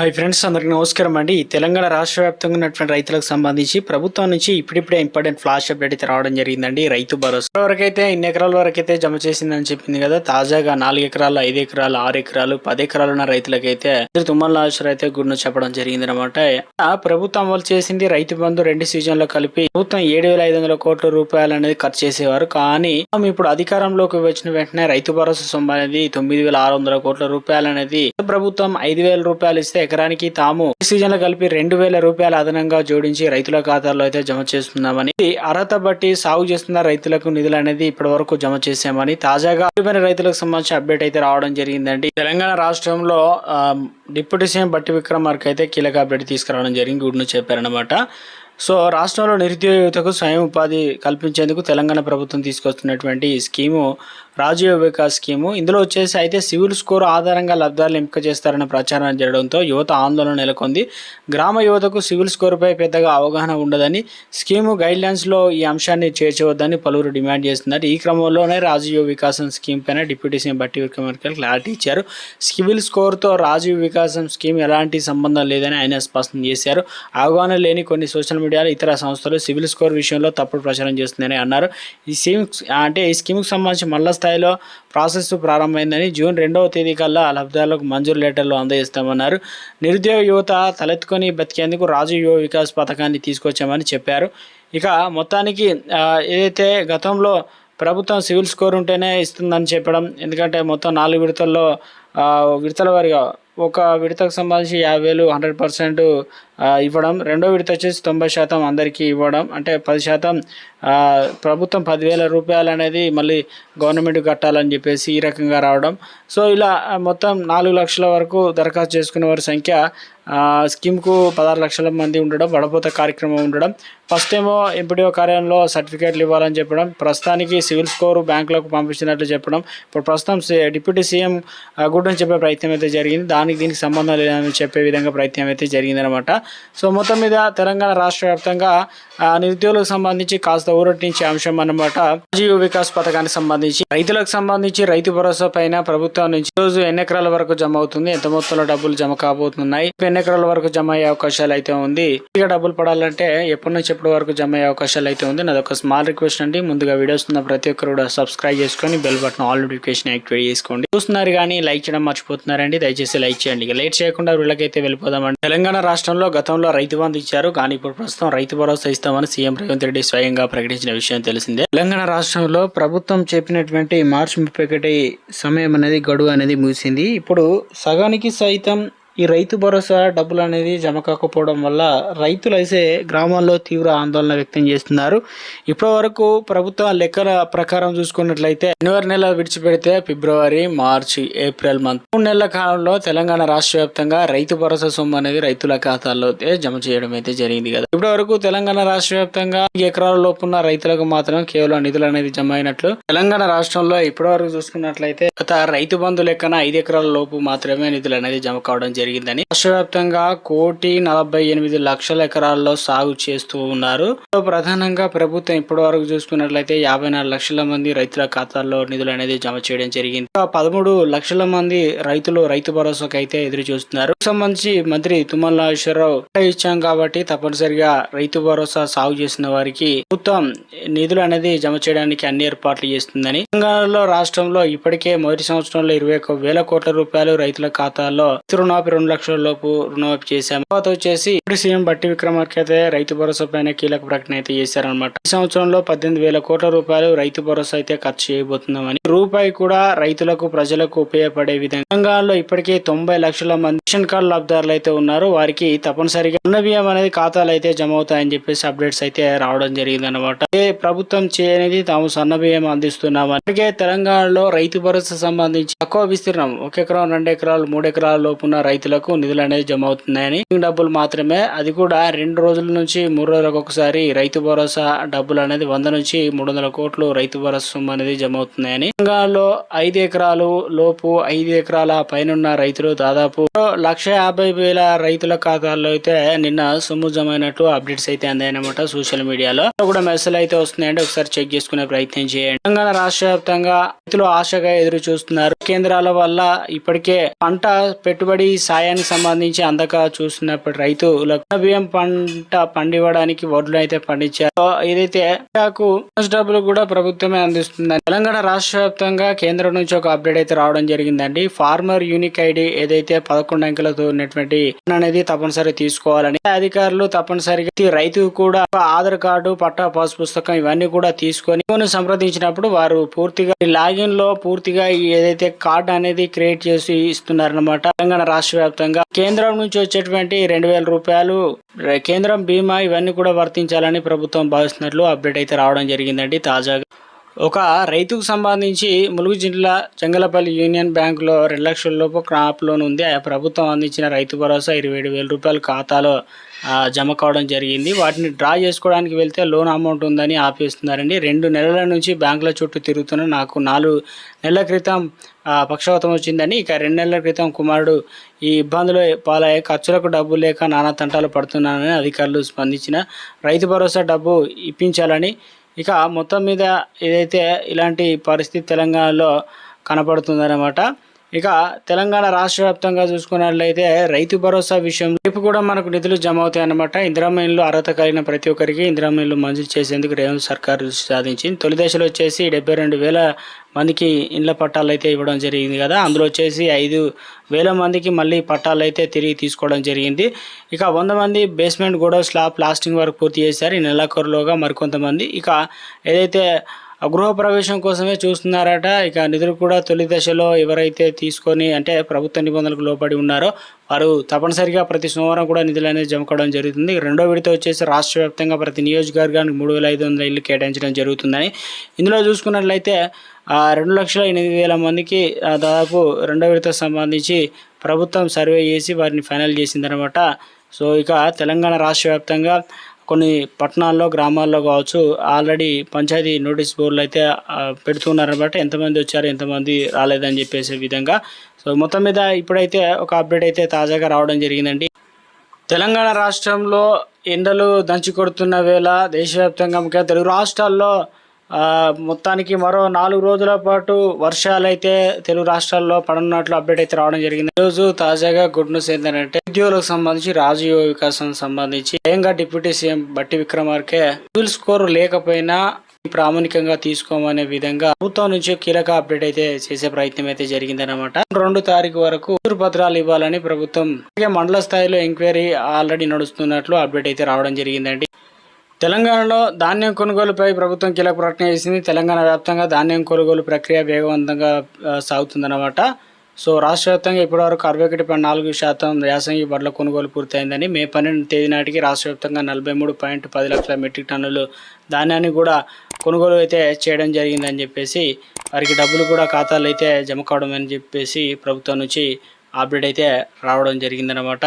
Hi friends అందరికీ నమస్కారం అండి. తెలంగాణ రాష్ట్ర వ్యాప్తంగా ఉన్నటువంటి రైతులకు సంబంధించి ప్రభుత్వం నుంచి ఇప్పుడిప్పుడే ఇంపార్టెంట్ ఫ్లాష్ అప్డేట్ అయితే రావడం జరిగిందండి. రైతు భరోసా వరకైతే ఇన్ని ఎకరాల వరకు అయితే జమ చేసిందని చెప్పింది కదా. తాజాగా నాలుగు ఎకరాలు ఐదు ఎకరాలు ఆరు ఎకరాలు పది ఎకరాలు ఉన్న రైతులకైతే తుమ్మల నాగేశ్వర అయితే గుడ్ను చెప్పడం జరిగింది అనమాట ప్రభుత్వం అమలు చేసింది రైతు బంధు రెండు సీజన్లో కలిపి ప్రభుత్వం ఏడు వేల ఐదు వందల కోట్ల రూపాయలు అనేది ఖర్చు చేసేవారు. కానీ మనం ఇప్పుడు అధికారంలోకి వచ్చిన వెంటనే రైతు భరోసా సొమ్ము అనేది తొమ్మిది వేల ఆరు వందల కోట్ల రూపాయలు అనేది ప్రభుత్వం ఐదు వేల రూపాయలు ఇస్తే ఎకరానికి తాము ఈ సీజన్లో కలిపి రెండు వేల రూపాయలు అదనంగా జోడించి రైతుల ఖాతాల్లో అయితే జమ చేస్తున్నామని. ఇది అర్హత బట్టి సాగు చేస్తున్న రైతులకు నిధులు అనేది ఇప్పటి వరకు జమ చేశామని. తాజాగా రైతులకు సంబంధించి అప్డేట్ అయితే రావడం జరిగిందండి. తెలంగాణ రాష్ట్రంలో డిప్యూటీ సీఎం బట్టి విక్రమార్క అయితే కీలక అప్డేట్ తీసుకురావడం జరిగింది. గుడ్ను చెప్పారనమాట సో రాష్ట్రంలో నిరుద్యోగ యువతకు స్వయం ఉపాధి కల్పించేందుకు తెలంగాణ ప్రభుత్వం తీసుకొస్తున్నటువంటి స్కీము రాజీవ్ వికాస్ స్కీము. ఇందులో వచ్చేసి అయితే సివిల్ స్కోర్ ఆధారంగా లబ్ధాలు ఎంపిక చేస్తారన్న ప్రచారం జరగడంతో యువత ఆందోళన నెలకొంది. గ్రామ యువతకు సివిల్ స్కోర్పై పెద్దగా అవగాహన ఉండదని స్కీము గైడ్లైన్స్లో ఈ అంశాన్ని చేర్చవద్దని పలువురు డిమాండ్ చేస్తున్నారు. ఈ క్రమంలోనే రాజీవ్ వికాసం స్కీమ్ పైన deputy CM Bhatti Vikramarka clarity ఇచ్చారు. సివిల్ స్కోర్తో రాజీవ్ వికాసం స్కీమ్ ఎలాంటి సంబంధం లేదని ఆయన స్పష్టం చేశారు. అవగాహన లేని కొన్ని సోషల్ మీడియాలు ఇతర సంస్థలు సివిల్ స్కోర్ విషయంలో తప్పుడు ప్రచారం చేస్తుందని అన్నారు. ఈ స్కీమ్ అంటే ఈ స్కీమ్కి సంబంధించి మల్ల స్థాయిలో ప్రాసెస్ ప్రారంభమైందని జూన్ రెండవ తేదీ కల్లా లబ్ధాలకు మంజూరు లెటర్లు అందజేస్తామన్నారు. నిరుద్యోగ యువత తలెత్తుకొని బతికేందుకు రాజు యువ వికాస్ పథకాన్ని తీసుకొచ్చామని చెప్పారు. ఇక మొత్తానికి ఏదైతే గతంలో ప్రభుత్వం సివిల్ స్కోర్ ఉంటేనే ఇస్తుందని చెప్పడం ఎందుకంటే మొత్తం నాలుగు విడతల్లో విడతల వారిగా ఒక విడతకు సంబంధించి యాభై వేలు హండ్రెడ్ పర్సెంట్ ఇవ్వడం. రెండో విడత వచ్చేసి తొంభై శాతం అందరికీ ఇవ్వడం. అంటే పది శాతం ప్రభుత్వం పదివేల రూపాయలు అనేది మళ్ళీ గవర్నమెంట్ కట్టాలని చెప్పేసి ఈ రకంగా రావడం. సో ఇలా మొత్తం నాలుగు లక్షల వరకు దరఖాస్తు చేసుకునే వారి సంఖ్య స్కీమ్కు పదహారు లక్షల మంది ఉండడం వడపోత కార్యక్రమం ఉండడం. ఫస్ట్ ఏమో ఎంపీడీఓ కార్యాలయంలో సర్టిఫికేట్లు ఇవ్వాలని చెప్పడం ప్రస్తుతానికి సివిల్ స్కోర్ బ్యాంకులకు పంపించినట్లు చెప్పడం. ఇప్పుడు ప్రస్తుతం సి- డిప్యూటీ సీఎం గుడ్డని చెప్పే ప్రయత్నం అయితే జరిగింది. దానికి దీనికి సంబంధం లేదని చెప్పే విధంగా ప్రయత్నం అయితే జరిగిందనమాట సో మొత్తం మీద తెలంగాణ రాష్ట్ర వ్యాప్తంగా నిరుద్యోగులకు సంబంధించి కాస్త ఊరటించే అంశం అన్నమాట. జీవ వికాస్ పథకానికి సంబంధించి రైతులకు సంబంధించి రైతు భరోసా పైన ప్రభుత్వం నుంచి రోజు ఎన్ని ఎకరాల వరకు జమ అవుతుంది? ఎంత మొత్తంలో డబ్బులు జమ కాబోతున్నాయి? ఎన్ని ఎకరాల వరకు జమ అయ్యే అవకాశాలు అయితే ఉంది? ఇక డబ్బులు పడాలంటే ఎప్పటి నుంచి ఎప్పటి వరకు జమ అయ్యే అవకాశాలు అయితే ఉంది? నాది ఒక స్మాల్ రిక్వెస్ట్ అండి. ముందుగా వీడియోస్ ఉన్న ప్రతి ఒక్కరు కూడా సబ్స్క్రైబ్ చేసుకొని bell button all notification activate చేసుకోండి. చూస్తున్నారు కానీ లైక్ చేయడం మర్చిపోతున్నారండి. దయచేసి లైక్ చేయండి. లైట్ లేట్ చేయకుండా వీళ్ళకైతే వెళ్ళిపోదామండి. తెలంగాణ రాష్ట్రంలో గతంలో రైతు బంధు ఇచ్చారు. కానీ ఇప్పుడు ప్రస్తుతం రైతు భరోసా ఇస్తామని సీఎం రేవంత్ రెడ్డి స్వయంగా ప్రకటించిన విషయం తెలిసిందే. తెలంగాణ రాష్ట్రంలో ప్రభుత్వం చెప్పినటువంటి మార్చి ముప్పై ఒకటి సమయం అనేది గడువు అనేది ముగిసింది. ఇప్పుడు సగానికి సైతం ఈ రైతు భరోసా డబ్బులు అనేది జమ కాకపోవడం వల్ల రైతులు అయితే గ్రామాల్లో తీవ్ర ఆందోళన వ్యక్తం చేస్తున్నారు. ఇప్పటి వరకు ప్రభుత్వ లెక్కల ప్రకారం చూసుకున్నట్లయితే జనవరి నెల విడిచిపెడితే ఫిబ్రవరి మార్చి ఏప్రిల్ మంత్ మూడు నెలల కాలంలో తెలంగాణ రాష్ట్ర వ్యాప్తంగా రైతు భరోసా సొమ్ము అనేది రైతుల ఖాతాల్లో జమ చేయడం అయితే జరిగింది కదా. ఇప్పటి వరకు తెలంగాణ రాష్ట్ర వ్యాప్తంగా ఈ ఎకరాల లోపున్న రైతులకు మాత్రం కేవలం నిధులు అనేది జమ అయినట్లు తెలంగాణ రాష్ట్రంలో ఇప్పటి వరకు చూసుకున్నట్లయితే గత రైతు బంధు లెక్కన ఐదు ఎకరాల లోపు మాత్రమే నిధులు అనేది జమ కావడం జరిగిందని రాష్ట్ర వ్యాప్తంగా కోటి నలభై ఎనిమిది లక్షల ఎకరాల్లో సాగు చేస్తూ ఉన్నారు. ప్రధానంగా ప్రభుత్వం ఇప్పటి వరకు చూసుకున్నట్లయితే యాభై నాలుగు లక్షల మంది రైతుల ఖాతాల్లో నిధులు అనేది జమ చేయడం జరిగింది. పదమూడు లక్షల మంది రైతులు రైతు భరోసాకు అయితే ఎదురు చూస్తున్నారు. సంబంధించి మంత్రి తుమ్మల నాగేశ్వరరావు ఇచ్చాం కాబట్టి తప్పనిసరిగా రైతు భరోసా సాగు చేసిన వారికి ప్రభుత్వం నిధులు అనేది జమ చేయడానికి అన్ని ఏర్పాట్లు చేస్తుందని తెలంగాణలో రాష్ట్రంలో ఇప్పటికే మొదటి సంవత్సరంలో ఇరవై ఒక వేల కోట్ల రూపాయలు రైతుల ఖాతాల్లో రుణాపి రెండు లక్షల లోపు రుణమాఫీ చేశాము. తర్వాత వచ్చేసి ఇప్పుడు సీఎం బట్టి విక్రమార్క అయితే రైతు భరోసా పైన కీలక ప్రకటన అయితే చేశారనమాట ఈ సంవత్సరంలో పద్దెనిమిది వేల కోట్ల రూపాయలు రైతు భరోసా అయితే ఖర్చు చేయబోతున్నామని. రూపాయి కూడా రైతులకు ప్రజలకు ఉపయోగపడే విధంగా తెలంగాణలో ఇప్పటికే తొంభై లక్షల మంది రేషన్ కార్డు లబ్ధారులు అయితే ఉన్నారు. వారికి తప్పనిసరిగా అన్న బియ్యం అనేది ఖాతాలు అయితే జమ అవుతాయని చెప్పేసి అప్డేట్స్ అయితే రావడం జరిగింది అనమాట ప్రభుత్వం చేయనిది తాము సన్న బియ్యం అందిస్తున్నాం అందుకే తెలంగాణలో రైతు భరోసా సంబంధించి తక్కువ విస్తీర్ణం ఒక ఎకరం రెండు ఎకరాలు మూడు ఎకరాల లోపున్న రైతులకు నిధులు అనేది జమ అవుతున్నాయని. డబ్బులు మాత్రమే అది కూడా రెండు రోజుల నుంచి మూడు రోజులకు ఒకసారి రైతు భరోసా డబ్బులు అనేది వంద నుంచి మూడు వందల కోట్లు రైతు భరోసా సొమ్ము అనేది జమ అవుతున్నాయని. తెలంగాణలో ఐదు ఎకరాలు లోపు ఐదు ఎకరాల పైనున్న రైతులు దాదాపు లక్ష యాభై వేల రైతుల ఖాతాల్లో అయితే నిన్న సొమ్ము జమ అప్డేట్స్ అయితే అందాయన్నమాట సోషల్ మీడియాలో. కూడా మెసేజ్ అయితే వస్తున్నాయండి. ఒకసారి చెక్ చేసుకునే ప్రయత్నం చేయండి. తెలంగాణ రాష్ట్ర వ్యాప్తంగా రైతులు ఆశగా ఎదురు చూస్తున్నారు. కేంద్రాల వల్ల ఇప్పటికే పంట పెట్టుబడి సాయానికి సంబంధించి అందక చూస్తున్నప్పుడు రైతులకు బియ్యం పంట పండివ్వడానికి వడ్లు అయితే పండించారు. ఏదైతే నాకు డబ్బులు కూడా ప్రభుత్వమే అందిస్తుందని తెలంగాణ రాష్ట్ర వ్యాప్తంగా కేంద్రం నుంచి ఒక అప్డేట్ అయితే రావడం జరిగిందండి. ఫార్మర్ యూనిక్ ఐడి ఏదైతే పదకొండు అంకెలతో ఉన్నటువంటి అనేది తప్పనిసరి తీసుకోవాలని అధికారులు తప్పనిసరిగా రైతు కూడా ఆధార్ కార్డు పట్టా పాస్ పుస్తకం ఇవన్నీ కూడా తీసుకొని సంప్రదించినప్పుడు వారు పూర్తిగా లాగిన్లో పూర్తిగా ఏదైతే కార్డు అనేది క్రియేట్ చేసి ఇస్తున్నారన్నమాట తెలంగాణ రాష్ట్ర వ్యాప్తంగా కేంద్రం నుంచి వచ్చేటువంటి రెండు వేల రూపాయలు కేంద్రం బీమా ఇవన్నీ కూడా వర్తించాలని ప్రభుత్వం భావిస్తున్నట్లు అప్డేట్ అయితే రావడం జరిగిందండి తాజాగా. ఒక రైతుకు సంబంధించి ములుగు జిల్లా చెంగలపల్లి యూనియన్ బ్యాంకులో రెండు లక్షల లోపు క్రాప్ లోన్ ఉంది. ఆ ప్రభుత్వం అందించిన రైతు భరోసా ఇరవై ఏడు వేల రూపాయలు ఖాతాలో జమ కావడం జరిగింది. వాటిని డ్రా చేసుకోవడానికి వెళ్తే లోన్ అమౌంట్ ఉందని ఆపేస్తున్నారండి. రెండు నెలల నుంచి బ్యాంకుల చుట్టూ తిరుగుతున్న నాకు నాలుగు నెలల క్రితం పక్షవాతం వచ్చిందని ఇక రెండు నెలల క్రితం కుమారుడు ఈ ఇబ్బందులు పాలయ్యే ఖర్చులకు డబ్బు లేక నానా తంటాలు పడుతున్నానని అధికారులు స్పందించిన రైతు భరోసా డబ్బు ఇప్పించాలని ఇక మొత్తం మీద ఏదైతే ఇలాంటి పరిస్థితి తెలంగాణలో కనపడుతుందన్నమాట. ఇక తెలంగాణ రాష్ట్ర వ్యాప్తంగా చూసుకున్నట్లయితే రైతు భరోసా విషయం రేపు కూడా మనకు నిధులు జమ అవుతాయి అన్నమాట ఇందిరమ్మ అర్హత కలిగిన ప్రతి ఒక్కరికి ఇందిరమ్మ మంజూరు చేసేందుకు రేవంత్ సర్కార్ దృష్టి సాధించింది. తొలి దశలో వచ్చేసి డెబ్బై రెండు వేల మందికి ఇండ్ల పట్టాలు అయితే ఇవ్వడం జరిగింది కదా. అందులో వచ్చేసి ఐదు వేల మందికి మళ్ళీ పట్టాలు అయితే తిరిగి తీసుకోవడం జరిగింది. ఇక వంద మంది బేస్మెంట్ కూడా స్లాబ్ ప్లాస్టింగ్ వర్క్ పూర్తి చేశారు. ఈ నెలాఖరులోగా మరికొంతమంది. ఇక ఏదైతే ఆ గృహ ప్రవేశం కోసమే చూస్తున్నారట. ఇక నిధులు కూడా తొలి దశలో ఎవరైతే తీసుకొని అంటే ప్రభుత్వ నిబంధనలకు లోబడి ఉన్నారో వారు తప్పనిసరిగా ప్రతి సోమవారం కూడా నిధులు అనేది జమ కావడం జరుగుతుంది. రెండో విడత వచ్చేసి రాష్ట్ర వ్యాప్తంగా ప్రతి నియోజకవర్గానికి మూడు వేల ఐదు వందల ఇల్లు కేటాయించడం జరుగుతుందని ఇందులో చూసుకున్నట్లయితే రెండు లక్షల ఎనిమిది వేల మందికి ఆ, దాదాపు రెండో విడత సంబంధించి ప్రభుత్వం సర్వే చేసి వారిని ఫైనల్ చేసిందనమాట. సో ఇక తెలంగాణ రాష్ట్ర వ్యాప్తంగా కొన్ని పట్టణాల్లో గ్రామాల్లో కావచ్చు ఆల్రెడీ పంచాయతీ నోటీస్ బోర్డులు అయితే పెడుతున్నారు పెడుతున్నారన్నమాట ఎంతమంది వచ్చారు ఎంతమంది రాలేదని చెప్పేసే విధంగా. సో మొత్తం మీద ఇప్పుడైతే ఒక అప్డేట్ అయితే తాజాగా రావడం జరిగిందండి. తెలంగాణ రాష్ట్రంలో ఎండలు దంచి కొడుతున్న వేళ దేశవ్యాప్తంగా ముఖ్యంగా తెలుగు రాష్ట్రాల్లో మొత్తానికి మరో నాలుగు రోజుల పాటు వర్షాలు అయితే తెలుగు రాష్ట్రాల్లో పడనున్నట్లు అప్డేట్ అయితే రావడం జరిగింది. ఈరోజు తాజాగా గుడ్ న్యూస్ ఏంటంటే ఉద్యోగులకు సంబంధించి రాజయోగ వికాసం సంబంధించి స్వయంగా డిప్యూటీ సీఎం బట్టి విక్రమార్కే సివిల్ స్కోర్ లేకపోయినా ప్రామాణికంగా తీసుకోమనే విధంగా ప్రభుత్వం నుంచి కీలక అప్డేట్ అయితే చేసే ప్రయత్నం అయితే జరిగిందనమాట రెండు తారీఖు వరకు పత్రాలు ఇవ్వాలని ప్రభుత్వం అలాగే మండల స్థాయిలో ఎంక్వైరీ ఆల్రెడీ నడుస్తున్నట్లు అప్డేట్ అయితే రావడం జరిగిందండి. తెలంగాణలో ధాన్యం కొనుగోలుపై ప్రభుత్వం కీలక ప్రకటన చేసింది. తెలంగాణ వ్యాప్తంగా ధాన్యం కొనుగోలు ప్రక్రియ వేగవంతంగా సాగుతుందన్నమాట. సో రాష్ట్ర వ్యాప్తంగా ఇప్పటివరకు అరవై ఒకటి పాయింట్ నాలుగు శాతం యాసంగి బడ్ల కొనుగోలు పూర్తయిందని మే పన్నెండు తేదీ నాటికి రాష్ట్ర వ్యాప్తంగా నలభై మూడు పాయింట్ పది లక్షల మెట్రిక్ టన్నులు ధాన్యాన్ని కూడా కొనుగోలు అయితే చేయడం జరిగిందని చెప్పేసి వారికి డబ్బులు కూడా ఖాతాలు అయితే జమ కావడం అని చెప్పేసి ప్రభుత్వం నుంచి అప్డేట్ అయితే రావడం జరిగిందనమాట